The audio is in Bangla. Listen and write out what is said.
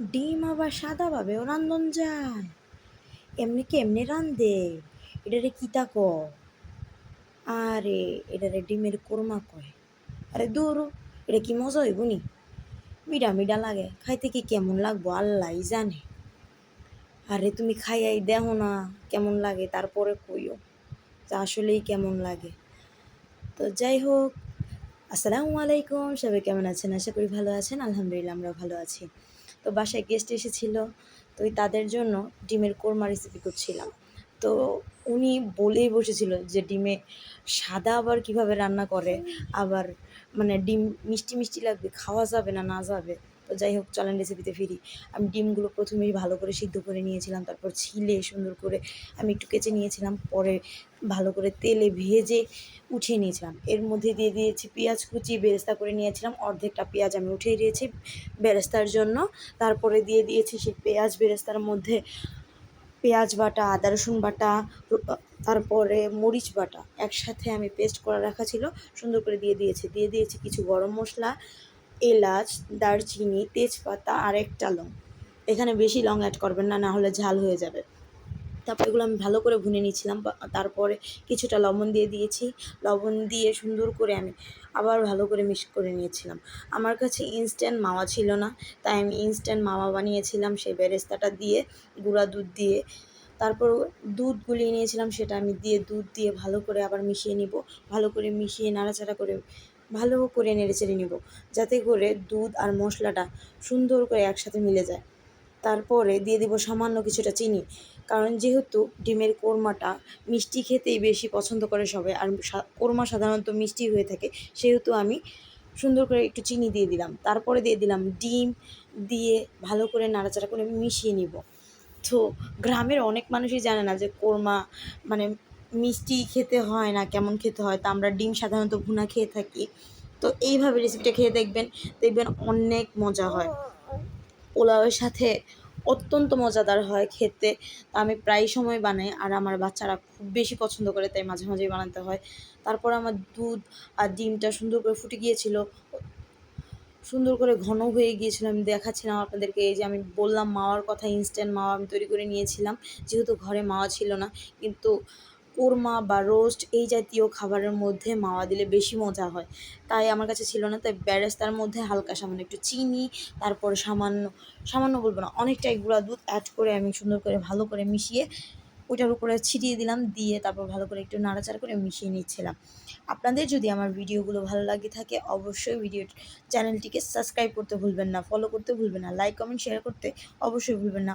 ডিম আবার সাদাভাবেও রান্ধন যায় এমনি কেমনে রান্ধে এটারে কিতা ক আরে, এটারে ডিমের কোরমা কয়। আরে দৌড়ো এটা কি মজা হইব নি? মিডা মিডা লাগে, খাইতে কি কেমন লাগবো আল্লাহই জানে। আরে তুমি খাইয়াই দেখো না কেমন লাগে, তারপরে কইও যে আসলেই কেমন লাগে। তো যাই হোক, আসসালামু আলাইকুম, সবাই কেমন আছেন? আশা করি ভালো আছেন, আলহামদুলিল্লাহ আমরা ভালো আছি। তো বাসায় গেস্ট এসেছিল, তো তাদের জন্য ডিমের কোরমা রেসিপি করছিলাম। তো উনি বলেই বসেছিল যে ডিমে সাদা আবার কীভাবে রান্না করে, আবার মানে ডিম মিষ্টি মিষ্টি লাগবে, খাওয়া যাবে না না যাবে। তো যাই হোক, চলেন রেসিপিতে ফিরি। আমি ডিমগুলো প্রথমেই ভালো করে সিদ্ধ করে নিয়েছিলাম, তারপর ছিলে সুন্দর করে আমি একটু কেচে নিয়েছিলাম, পরে ভালো করে তেলে ভেজে উঠিয়ে নিয়েছিলাম। এর মধ্যে দিয়ে দিয়েছি পেঁয়াজ কুচি, বেরেস্তা করে নিয়েছিলাম, অর্ধেকটা পেঁয়াজ আমি উঠিয়ে দিয়েছি বেরেস্তার জন্য। তারপরে দিয়ে দিয়েছি সেই পেঁয়াজ, বেরেস্তার মধ্যে পেঁয়াজ বাটা, আদা, রসুন বাটা, তারপরে মরিচ বাটা একসাথে আমি পেস্ট করে রাখা ছিল, সুন্দর করে দিয়ে দিয়েছি। দিয়ে দিয়েছি কিছু গরম মশলা এলাচ, দারচিনি, তেজপাতা আর একটা লং। এখানে বেশি লং অ্যাড করবেন না না হলে ঝাল হয়ে যাবে। তারপর এগুলো আমি ভালো করে ভুনে নিয়েছিলাম তারপরে কিছুটা লবণ দিয়ে দিয়েছি। লবণ দিয়ে সুন্দর করে আমি আবার ভালো করে মিক্স করে নিয়েছিলাম। আমার কাছে ইনস্ট্যান্ট মাওয়া ছিল না, তাই আমি ইনস্ট্যান্ট মাওয়া বানিয়েছিলাম সেই বেরেস্তাটা দিয়ে, গুঁড়া দুধ দিয়ে। তারপর দুধ গুলিয়ে নিয়েছিলাম, সেটা আমি দিয়ে দুধ দিয়ে ভালো করে আবার মিশিয়ে নিব। ভালো করে মিশিয়ে নাড়াচাড়া করে ভালো করে নেড়ে চেড়ে নিব, যাতে করে দুধ আর মশলাটা সুন্দর করে একসাথে মিলে যায়। তারপরে দিয়ে দিব সামান্য কিছুটা চিনি, কারণ যেহেতু ডিমের কোরমাটা মিষ্টি খেতেই বেশি পছন্দ করে সবাই, আর কোরমা সাধারণত মিষ্টি হয়ে থাকে, সেহেতু আমি সুন্দর করে একটু চিনি দিয়ে দিলাম। তারপরে দিয়ে দিলাম ডিম, দিয়ে ভালো করে নাড়াচাড়া করে মিশিয়ে নিব। তো গ্রামের অনেক মানুষই জানে না যে কোরমা মানে মিষ্টি খেতে হয় না, কেমন খেতে হয়, তা আমরা ডিম সাধারণত ভুনা খেয়ে থাকি। তো এইভাবে রেসিপিটা খেয়ে দেখবেন দেখবেন অনেক মজা হয়। পোলাওয়ের সাথে অত্যন্ত মজাদার হয় খেতে। আমি প্রায় সময় বানাই, আর আমার বাচ্চারা খুব বেশি পছন্দ করে, তাই মাঝে মাঝেই বানাতে হয়। তারপর আমার দুধ আর ডিমটা সুন্দর করে ফুটে গিয়েছিল। সুন্দর করে ঘন হয়ে গিয়েছিল, আমি দেখাচ্ছিলাম আপনাদেরকে, এই যে আমি বললাম মাওয়ার কথা ইনস্ট্যান্ট মাওয়া আমি তৈরি করে নিয়েছিলাম। যেহেতু ঘরে মাওয়া ছিল না, কিন্তু কোরমা বা রোস্ট এই জাতীয় খাবারের মধ্যে মাওয়া দিলে বেশি মজা হয়। তাই আমার কাছে ছিল না, তাই ব্যারেস্তার মধ্যে হালকা সামান্য একটু চিনি, তারপরে সামান্য সামান্য বলব না, অনেকটাই গুঁড়া দুধ অ্যাড করে আমি সুন্দর করে ভালো করে মিশিয়ে ওইটার উপরে ছিটিয়ে দিলাম, দিয়ে তারপর ভালো করে একটু নাড়াচাড়া করে মিশিয়ে নিচ্ছিলাম। আপনাদের যদি আমার ভিডিওগুলো ভালো লাগে থাকে, অবশ্যই ভিডিও চ্যানেলটিকে সাবস্ক্রাইব করতে ভুলবেন না ফলো করতে ভুলবেন না লাইক কমেন্ট শেয়ার করতে অবশ্যই ভুলবেন না।